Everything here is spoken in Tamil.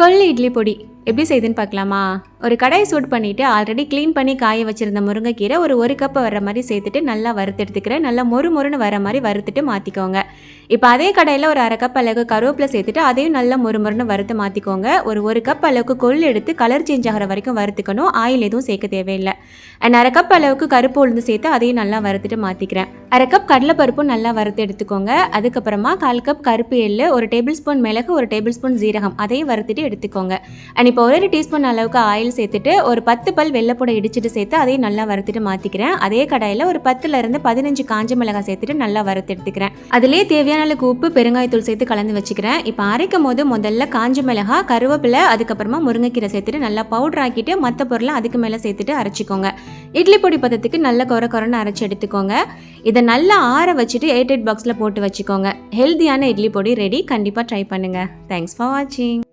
கொள்ளு இட்லி பொடி எப்படி செய்யுதுன்னு பார்க்கலாமா? ஒரு கடாயை சூட் பண்ணிவிட்டு ஆல்ரெடி க்ளீன் பண்ணி காய வச்சுருந்த முருங்கைக்கீரை ஒரு ஒரு கப்பை வர மாதிரி சேர்த்துட்டு நல்லா வறுத்து எடுத்துக்கிறேன். நல்லா மொறு மொறுன்னு வர மாதிரி வறுத்துட்டு மாற்றிக்கோங்க இப்போ அதே கடையில் ஒரு அரை கப் அளவுக்கு கருவேப்பிலை சேர்த்துட்டு அதையும் நல்லா மொறு மொறுன்னு வறுத்து மாற்றிக்கோங்க ஒரு ஒரு கப் அளவுக்கு கொள்ளு எடுத்து கலர் சேஞ்ச் ஆகிற வரைக்கும் வறுத்துக்கணும். ஆயில் எதுவும் சேர்க்க தேவையில்லை. அண்ட் அரை கப் அளவுக்கு கருப்பு உளுந்து சேர்த்து அதையும் நல்லா வறுத்துட்டு மாற்றிக்கிறேன் அரை கப் கடலைப்பருப்பும் நல்லா வறுத்து எடுத்துக்கோங்க. அதுக்கப்புறமா கால் கப் கருப்பு எள்ளு ஒரு டேபிள் ஸ்பூன் மிளகு ஒரு டேபிள் ஸ்பூன் ஜீரகம் அதையும் வறுத்துட்டு எடுத்துக்கோங்க. அண்ட் இப்போ ஒரு டீஸ்பூன் அளவுக்கு ஆயில் சேர்த்துட்டு ஒரு பத்து பல் வெள்ளைப்பூடை இடிச்சிட்டு சேர்த்து அதையும் நல்லா வறுத்துட்டு மாற்றிக்கிறேன் அதே கடாயில் ஒரு பத்துலேருந்து பதினஞ்சு காஞ்ச மிளகாய் சேர்த்துட்டு நல்லா வறுத்து எடுத்துக்கிறேன். அதிலே தேவையான அளவுக்கு உப்பு பெருங்காயத்தூள் சேர்த்து கலந்து வச்சுக்கிறேன். இப்போ அரைக்கும் போது முதல்ல காஞ்ச மிளகாய் கருவேப்பிலை அதுக்கப்புறமா முருங்கைக்கீரை சேர்த்துட்டு நல்லா பவுடர் ஆக்கிட்டு மற்ற பொருளை அதுக்கு மேலே சேர்த்துட்டு அரைச்சிக்கோங்க. இட்லி பொடி பதத்துக்கு நல்ல குறை குறைன்னு அரைச்சி எடுத்துக்கோங்க. இதை நல்லா ஆற வச்சுட்டு எயிட் எயிட் பாக்ஸில் போட்டு வச்சுக்கோங்க. ஹெல்த்தியான இட்லி பொடி ரெடி கண்டிப்பாக ட்ரை பண்ணுங்கள் தேங்க்ஸ் ஃபார் வாட்சிங்